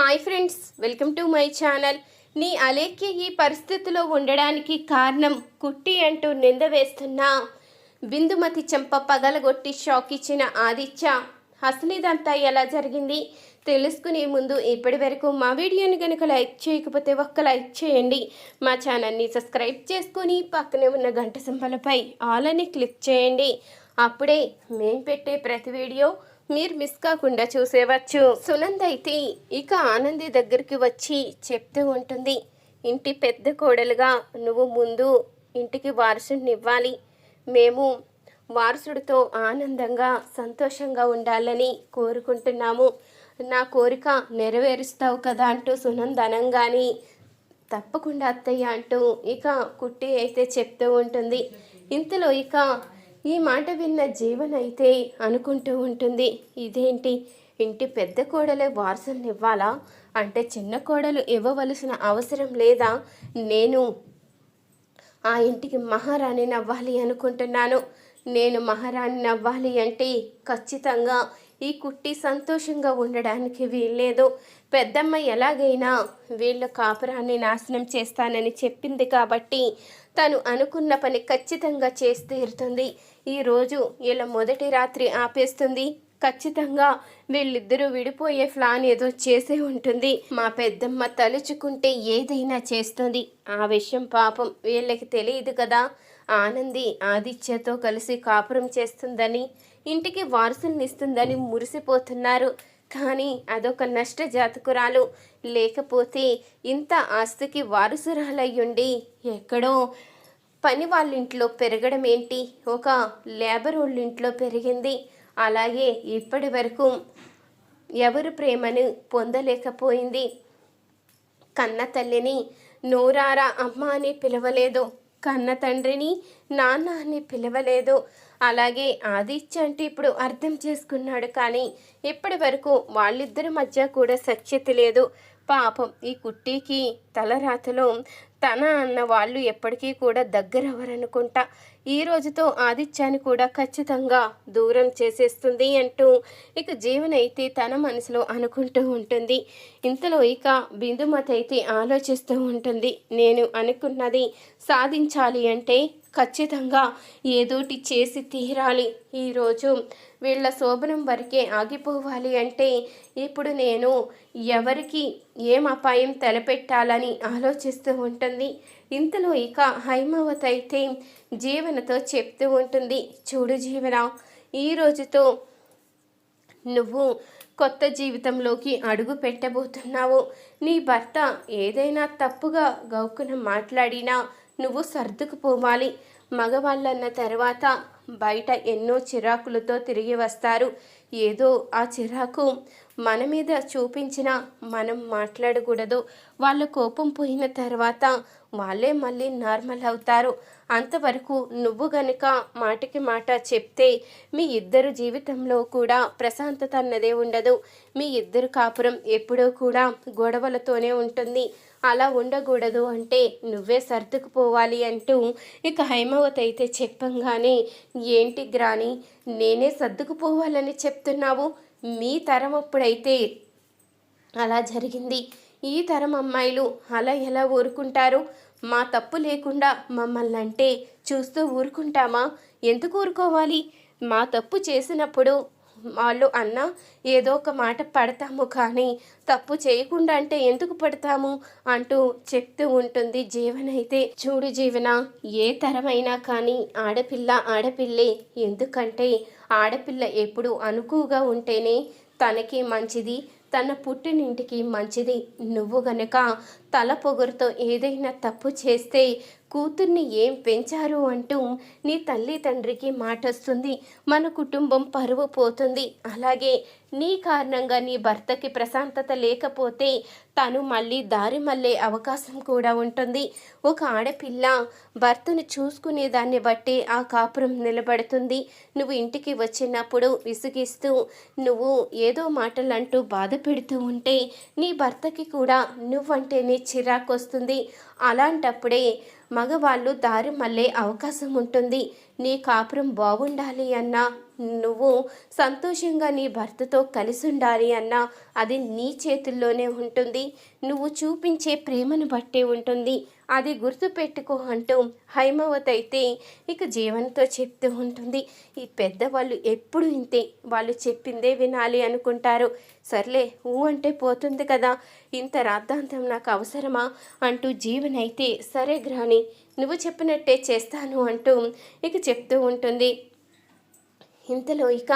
Hi friends welcome to my channel. నీ అలేఖ్య ఈ పరిస్థితిలో ఉండడానికి కారణం కుట్టి అంటూ నింద వేస్తున్న. బిందుమతి చెంప పగలగొట్టి షాక్ ఇచ్చిన ఆదిత్య అసలు ఎలా జరిగింది? తెలుసుకునే ముందు ఇప్పటి వరకు మా వీడియోని కనుక లైక్ చేయకపోతే ఒక్క లైక్ చేయండి. మా ఛానల్ని సబ్స్క్రైబ్ చేసుకొని పక్కనే ఉన్న గంట సింబలపై ఆల్ అని క్లిక్ చేయండి. అప్పుడే మేము పెట్టే ప్రతి వీడియో మీరు మిస్ కాకుండా చూసేవచ్చు. సునంద్ అయితే ఇక ఆనంది దగ్గరికి వచ్చి చెప్తూ ఉంటుంది. ఇంటి పెద్ద కోడలుగా నువ్వు ముందు ఇంటికి వారసుడిని ఇవ్వాలి. మేము వారసుడితో ఆనందంగా సంతోషంగా ఉండాలని కోరుకుంటున్నాము. నా కోరిక నెరవేరుస్తావు కదా అంటూ సునంద్ అనంగాని తప్పకుండా అత్తయ్య అంటూ ఇక కుట్టి అయితే చెప్తూ ఉంటుంది. ఇంతలో ఇక ఈ మాట విన్న జీవనైతే అనుకుంటూ ఉంటుంది ఇదేంటి? ఇంటి పెద్ద కోడలే వారసునివ్వాలా? అంటే చిన్న కోడలు ఇవ్వవలసిన అవసరం లేదా? నేను ఆ ఇంటికి మహారాణి నవ్వాలి అనుకుంటున్నాను. నేను మహారాణి నవ్వాలి అంటే ఖచ్చితంగా ఈ కుట్టి సంతోషంగా ఉండడానికి వీల్లేదు. పెద్దమ్మ ఎలాగైనా వీళ్ళ కాపురాన్ని నాశనం చేస్తానని చెప్పింది కాబట్టి తను అనుకున్న పని ఖచ్చితంగా చేసి తీరుతుంది. ఈరోజు ఇలా మొదటి రాత్రి ఆపేస్తుంది. ఖచ్చితంగా వీళ్ళిద్దరూ విడిపోయే ప్లాన్ ఏదో చేసే ఉంటుంది. మా పెద్దమ్మ తలుచుకుంటే ఏదైనా చేస్తుంది. ఆ విషయం పాపం వీళ్ళకి తెలియదు కదా. ఆనంది ఆదిత్యతో కలిసి కాపురం చేస్తుందని ఇంటికి వారసుల్నిస్తుందని మురిసిపోతున్నారు. కానీ అదొక నష్ట జాతకురాలు లేకపోతే ఇంత ఆస్తికి వారసురాలయ్యుండి ఎక్కడో పని వాళ్ళ ఇంట్లో పెరగడం ఏంటి ఒక లేబర్ వాళ్ళింట్లో పెరిగింది. అలాగే ఇప్పటి వరకు ఎవరు ప్రేమను పొందలేకపోయింది. కన్న తల్లిని నోరారా అమ్మ అని పిలవలేదు. కన్న తండ్రిని నాన్న అని పిలవలేదు. అలాగే ఆదిత్య అంటే ఇప్పుడు అర్థం చేసుకున్నాడు కానీ ఇప్పటి వరకు వాళ్ళిద్దరి మధ్య కూడా సఖ్యత లేదు. పాపం ఈ కుట్టీకి తలరాతలో తన అన్న వాళ్ళు ఎప్పటికీ కూడా దగ్గరవ్వరనుకుంటా. ఈ రోజుతో ఆదిత్యాన్ని కూడా ఖచ్చితంగా దూరం చేసేస్తుంది అంటూ ఇక జీవన అయితే తన మనసులో అనుకుంటూ ఉంటుంది. ఇంతలో ఇక బిందుమతి అయితే ఆలోచిస్తూ ఉంటుంది నేను అనుకున్నది సాధించాలి అంటే ఖచ్చితంగా ఏదోటి చేసి తీరాలి. ఈరోజు వీళ్ళ శోభనం వరకే ఆగిపోవాలి అంటే ఇప్పుడు నేను ఎవరికి ఏం అపాయం తలపెట్టాలని ఆలోచిస్తూ ఉంటుంది ఇంతలో ఇక హైమావతి అయితే జీవనతో చెప్తూ ఉంటుంది. చూడు జీవన ఈ రోజుతో నువ్వు కొత్త జీవితంలోకి అడుగు పెట్టబోతున్నావు. నీ భర్త ఏదైనా తప్పుగా గౌకున మాట్లాడినా నువ్వు సర్దుకుపోవాలి. మగవాళ్ళన్న తర్వాత బయట ఎన్నో చిరాకులతో తిరిగి వస్తారు. ఏదో ఆ చిరాకు మన మీద చూపించిన మనం మాట్లాడకూడదు. వాళ్ళ కోపం పోయిన తర్వాత వాళ్ళే మళ్ళీ నార్మల్ అవుతారు. అంతవరకు నువ్వు గనుక మాటకి మాట చెప్తే మీ ఇద్దరు జీవితంలో కూడా ప్రశాంతత అన్నదే ఉండదు. మీ ఇద్దరు కాపురం ఎప్పుడూ కూడా గొడవలతోనే ఉంటుంది. అలా ఉండకూడదు అంటే నువ్వే సర్దుకుపోవాలి అంటూ ఇక హైమవతి అయితే చెప్పంగానే ఏంటి గ్రాని నేనే సర్దుకుపోవాలని చెప్తున్నావు? మీ తరం అప్పుడైతే అలా జరిగింది. ఈ తరం అమ్మాయిలు అలా ఎలా ఊరుకుంటారు? మా తప్పు లేకుండా మమ్మల్ని అంటే చూస్తూ ఊరుకుంటామా? ఎందుకు ఊరుకోవాలి? మా తప్పు చేసినప్పుడు వాళ్ళు అన్న ఏదో ఒక మాట పడతాము కానీ తప్పు చేయకుండా అంటే ఎందుకు పడతాము అంటూ చెప్తూ ఉంటుంది జీవన అయితే. చూడు జీవన ఏ తరమైనా కానీ ఆడపిల్ల ఆడపిల్లే. ఎందుకంటే ఆడపిల్ల ఎప్పుడు అనుకువగా ఉంటేనే తనకి మంచిది తన పుట్టినింటికి మంచిది. నువ్వు గనక తల పొగరుతో ఏదైనా తప్పు చేస్తే కూతుర్ని ఏం పెంచారు అంటూ నీ తల్లి తండ్రికి మాటొస్తుంది. మన కుటుంబం పరువు పోతుంది. అలాగే నీ కారణంగా నీ భర్తకి ప్రశాంతత లేకపోతే తను మళ్ళీ దారి మళ్ళే అవకాశం కూడా ఉంటుంది. ఒక ఆడపిల్ల భర్తను చూసుకునే దాన్ని బట్టి ఆ కాపురం నిలబడుతుంది. నువ్వు ఇంటికి వచ్చినప్పుడు విసిగిస్తూ నువ్వు ఏదో మాటలు అంటూ బాధ పెడుతూ ఉంటే నీ భర్తకి కూడా నువ్వంటేనే చిరాకు వస్తుంది అలాంటప్పుడే మగవాళ్ళు దారి మళ్ళే అవకాశం ఉంటుంది. నీ కాపురం బాగుండాలి అన్నా నువ్వు సంతోషంగా నీ భర్తతో కలిసి ఉండాలి అన్నా అది నీ చేతుల్లోనే ఉంటుంది. నువ్వు చూపించే ప్రేమను బట్టి ఉంటుంది. అది గుర్తుపెట్టుకో అంటూ హైమవత్ అయితే ఇక జీవన్తో చెప్తూ ఉంటుంది. ఈ పెద్దవాళ్ళు ఎప్పుడు ఇంతే. వాళ్ళు చెప్పిందే వినాలి అనుకుంటారు. సర్లే ఊ అంటే పోతుంది కదా. ఇంత రాద్ధాంతం నాకు అవసరమా? అంటూ జీవన్ అయితే సరే గ్రాని నువ్వు చెప్పినట్టే చేస్తాను అంటూ ఇక చెప్తూ ఉంటుంది. ఇంతలో ఇక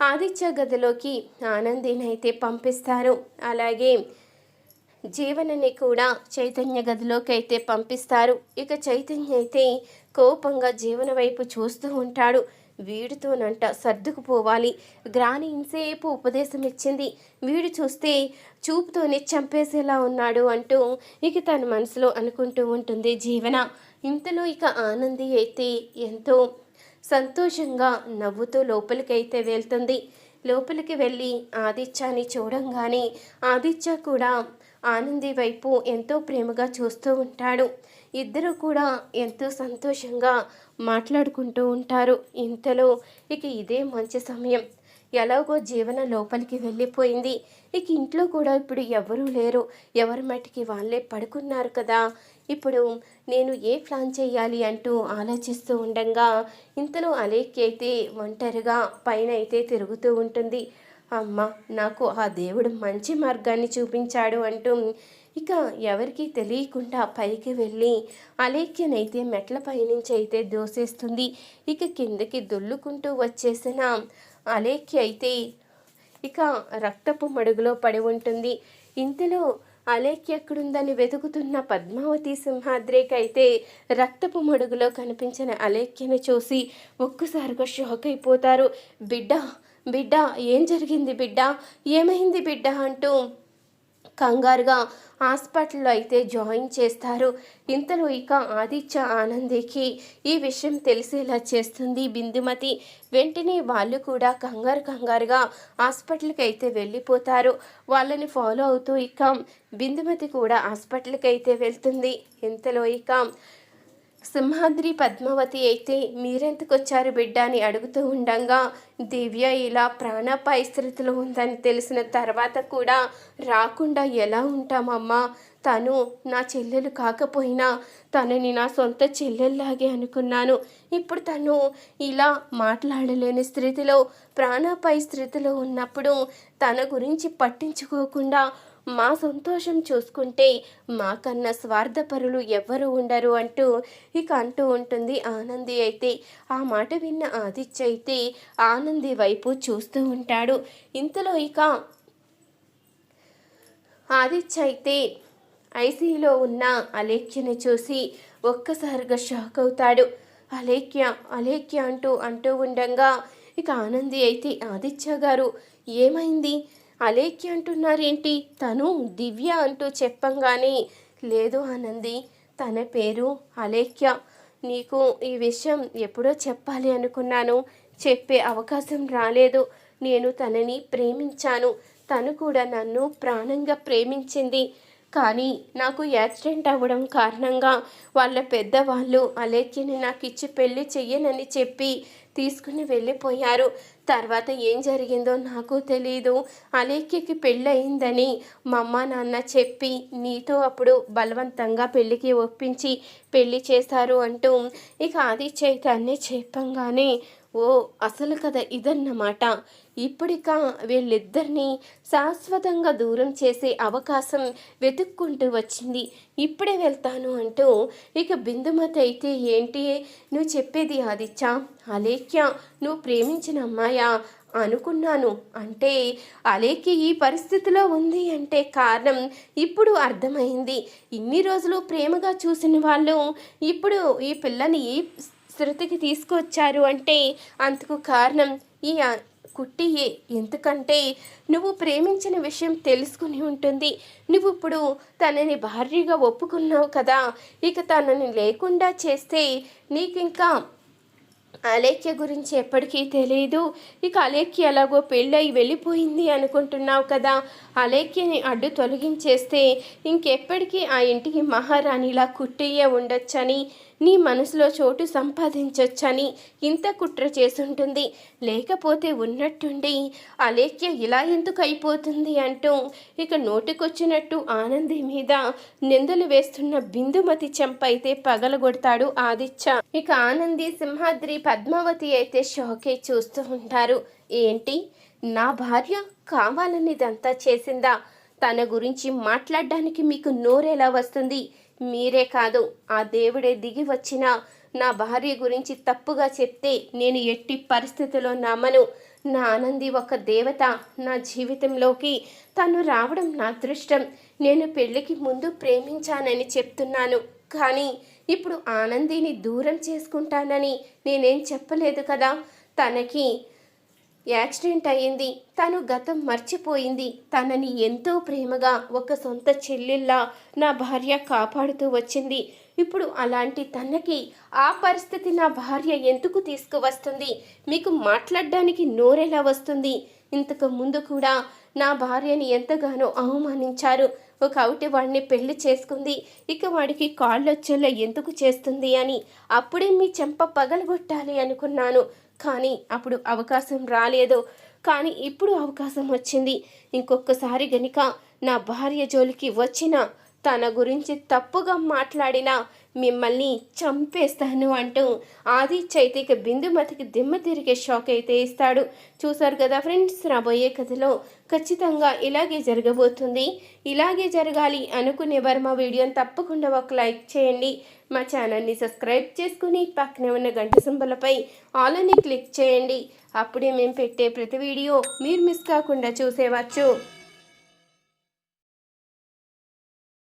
ఆదిత్య గదిలోకి ఆనందిని అయితే పంపిస్తారు. అలాగే జీవనని కూడా చైతన్య గదిలోకి అయితే పంపిస్తారు. ఇక చైతన్య అయితే కోపంగా జీవన వైపు చూస్తూ ఉంటాడు. వీడితోనంట సర్దుకుపోవాలి. గ్రాని ఇంసేపు ఉపదేశం ఇచ్చింది. వీడు చూస్తే చూపుతోనే చంపేసేలా ఉన్నాడు అంటూ ఇక తన మనసులో అనుకుంటూ ఉంటుంది జీవన. ఇంతలో ఇక ఆనంది అయితే ఎంతో సంతోషంగా నవ్వుతూ లోపలికైతే వెళ్తుంది. లోపలికి వెళ్ళి ఆదిత్యాన్ని చూడంగానే ఆదిత్య కూడా ఆనంది వైపు ఎంతో ప్రేమగా చూస్తూ ఉంటాడు. ఇద్దరు కూడా ఎంతో సంతోషంగా మాట్లాడుకుంటూ ఉంటారు. ఇంతలో ఇక ఇదే మంచి సమయం. ఎలాగో జీవన లోపలికి వెళ్ళిపోయింది. ఇక ఇంట్లో కూడా ఇప్పుడు ఎవరూ లేరు. ఎవరి మట్టికి వాళ్ళే పడుకున్నారు కదా. ఇప్పుడు నేను ఏ ప్లాన్ చేయాలి అంటూ ఆలోచిస్తూ ఉండగా ఇంతలో అలేక్కి అయితే ఒంటరిగా పైన అయితే తిరుగుతూ ఉంటుంది. అమ్మ నాకు ఆ దేవుడు మంచి మార్గాన్ని చూపించాడు అంటూ ఇక ఎవరికి తెలియకుండా పైకి వెళ్ళి అలేఖ్యనైతే మెట్ల పైనుంచి అయితే దోసేస్తుంది. ఇక కిందకి దొల్లుకుంటూ వచ్చేసిన అలేఖ్య అయితే ఇక రక్తపు మడుగులో పడి ఉంటుంది. ఇంతలో అలేఖ్య ఎక్కడుందని వెతుకుతున్న పద్మావతి సింహాద్రికి అయితే రక్తపు మడుగులో కనిపించిన అలేఖ్యను చూసి ఒక్కసారిగా షాక్ అయిపోతారు. బిడ్డ బిడ్డ ఏం జరిగింది బిడ్డ? ఏమైంది బిడ్డ? అంటూ కంగారుగా హాస్పిటల్లో అయితే జాయిన్ చేస్తారు. ఇంతలో ఇక ఆదిత్య ఆనందికి ఈ విషయం తెలిసేలా చేస్తుంది బిందుమతి. వెంటనే వాళ్ళు కూడా కంగారు కంగారుగా హాస్పిటల్కి అయితే వెళ్ళిపోతారు. వాళ్ళని ఫాలో అవుతూ ఇక బిందుమతి కూడా హాస్పిటల్కి అయితే వెళ్తుంది. ఇంతలో ఇక సింహాద్రి పద్మావతి అయితే మీరెందుకు వచ్చారు బిడ్డ అని అడుగుతూ ఉండగా దివ్య ఇలా ప్రాణాపాయ స్థితిలో ఉందని తెలిసిన తర్వాత కూడా రాకుండా ఎలా ఉంటామమ్మా? తను నా చెల్లెలు కాకపోయినా తనని నా సొంత చెల్లెల్లాగే అనుకున్నాను. ఇప్పుడు తను ఇలా మాట్లాడలేని స్థితిలో ప్రాణాపాయ స్థితిలో ఉన్నప్పుడు తన గురించి పట్టించుకోకుండా మా సంతోషం చూసుకుంటే మాకన్నా స్వార్థపరులు ఎవ్వరు ఉండరు అంటూ ఇక అంటూ ఉంటుంది ఆనంది అయితే. ఆ మాట విన్న ఆదిత్య అయితే ఆనంది వైపు చూస్తూ ఉంటాడు. ఇంతలో ఇక ఆదిత్య అయితే ఐసీలో ఉన్న అలేఖ్యని చూసి ఒక్కసారిగా షాక్ అవుతాడు. అలేఖ్య అలేఖ్య అంటూ అంటూ ఉండగా ఇక ఆనంది అయితే ఆదిత్య గారు ఏమైంది? అలేఖ్య అంటున్నారేంటి? తను దివ్య అంటూ చెప్పంగానే లేదు ఆనంది తన పేరు అలేఖ్య. నీకు ఈ విషయం ఎప్పుడో చెప్పాలి అనుకున్నాను. చెప్పే అవకాశం రాలేదు. నేను తనని ప్రేమించాను. తను కూడా నన్ను ప్రాణంగా ప్రేమించింది. కానీ నాకు యాక్సిడెంట్ అవ్వడం కారణంగా వాళ్ళ పెద్దవాళ్ళు అలేఖ్యని నాకు ఇచ్చి పెళ్ళి చెయ్యనని చెప్పి తీసుకుని వెళ్ళిపోయారు. తర్వాత ఏం జరిగిందో నాకు తెలీదు. అలేఖ్యకి పెళ్ళయిందని మా అమ్మ నాన్న చెప్పి నీతో అప్పుడు బలవంతంగా పెళ్ళికి ఒప్పించి పెళ్ళి చేశారు అంటూ ఇక ఆది చైతన్య చెప్పంగానే ఓ అసలు కథ ఇదన్నమాట. ఇప్పటిక వీళ్ళిద్దరినీ శాశ్వతంగా దూరం చేసే అవకాశం వెతుక్కుంటూ వచ్చింది. ఇప్పుడే వెళ్తాను అంటూ ఇక బిందుమతి అయితే ఏంటి? నువ్వు చెప్పేది ఆదిత్య. అలేఖ్య నువ్వు ప్రేమించిన అమ్మాయా? అనుకున్నాను. అంటే అలేఖ్య ఈ పరిస్థితిలో ఉంది అంటే కారణం ఇప్పుడు అర్థమైంది. ఇన్ని రోజులు ప్రేమగా చూసిన వాళ్ళు ఇప్పుడు ఈ పిల్లని శృతికి తీసుకొచ్చారు అంటే అందుకు కారణం ఈ కుట్టియే ఎందుకంటే నువ్వు ప్రేమించిన విషయం తెలుసుకుని ఉంటుంది. నువ్వు ఇప్పుడు తనని భార్యగా ఒప్పుకున్నావు కదా. ఇక తనని లేకుండా చేస్తే నీకు ఇంకా అలేఖ్య గురించి ఎప్పటికీ తెలియదు ఇక అలేఖ్య ఎలాగో పెళ్ళై వెళ్ళిపోయింది అనుకుంటున్నావు కదా. అలేఖ్యని అడ్డు తొలగించేస్తే ఇంకెప్పటికీ ఆ ఇంటికి మహారాణిలా కుట్టయ్యే ఉండొచ్చని నీ మనసులో చోటు సంపాదించొచ్చని ఇంత కుట్ర చేసుంటుంది లేకపోతే ఉన్నట్టుండి అలేఖ్య ఇలా ఎందుకు అయిపోతుంది అంటూ ఇక నోటికొచ్చినట్టు ఆనంది మీద నిందలు వేస్తున్న బిందుమతి చెంప అయితే పగలగొడతాడు ఆదిత్య. ఇక ఆనంది సింహాద్రి పద్మావతి అయితే షోకే చూస్తూ ఉంటారు. ఏంటి? నా భార్య కావాలని ఇదంతా చేసిందా? తన గురించి మాట్లాడడానికి మీకు నోరెలా వస్తుంది? మీరే కాదు ఆ దేవుడే దిగి వచ్చిన నా భార్య గురించి తప్పుగా చెప్తే నేను ఎట్టి పరిస్థితిలో నమ్మను. నా ఆనంది ఒక దేవత. నా జీవితంలోకి తను రావడం నా అదృష్టం. నేను పెళ్ళికి ముందు ప్రేమించానని చెప్తున్నాను. కానీ ఇప్పుడు ఆనందిని దూరం చేసుకుంటానని నేనేం చెప్పలేదు కదా? తనకి యాక్సిడెంట్ అయ్యింది. తను గతం మర్చిపోయింది. తనని ఎంతో ప్రేమగా ఒక సొంత చెల్లెల్లా నా భార్య కాపాడుతూ వచ్చింది. ఇప్పుడు అలాంటి తనకి ఆ పరిస్థితి నా భార్య ఎందుకు తీసుకువస్తుంది? మీకు మాట్లాడడానికి నోరెలా వస్తుంది? ఇంతకు ముందు కూడా నా భార్యని ఎంతగానో అవమానించారు. ఒక అవుటి వాడిని పెళ్ళి చేసుకుంది. ఇక వాడికి కాళ్ళొచ్చేలా ఎందుకు చేస్తుంది అని అప్పుడే మీ చెంప పగలగొట్టాలి అనుకున్నాను. కానీ అప్పుడు అవకాశం రాలేదు. కానీ ఇప్పుడు అవకాశం వచ్చింది. ఇంకొకసారి గనుక నా భార్య జోలికి వచ్చిన తన గురించి తప్పుగా మాట్లాడిన మిమ్మల్ని చంపేస్తాను అంటూ ఆది చైతిక బిందుమతికి దిమ్మ తిరిగే షాక్ అయితే ఇస్తాడు. చూసారు కదా ఫ్రెండ్స్ రాబోయే కథలో ఖచ్చితంగా ఇలాగే జరగబోతుంది. ఇలాగే జరగాలి అనుకునే వారు మా వీడియోని తప్పకుండా ఒక లైక్ చేయండి. మా ఛానల్ని సబ్స్క్రైబ్ చేసుకుని పక్కనే ఉన్న గంట సింబలపై ఆల్ అని క్లిక్ చేయండి. అప్పుడే మేము పెట్టే ప్రతి వీడియో మీరు మిస్ కాకుండా చూసేవచ్చు.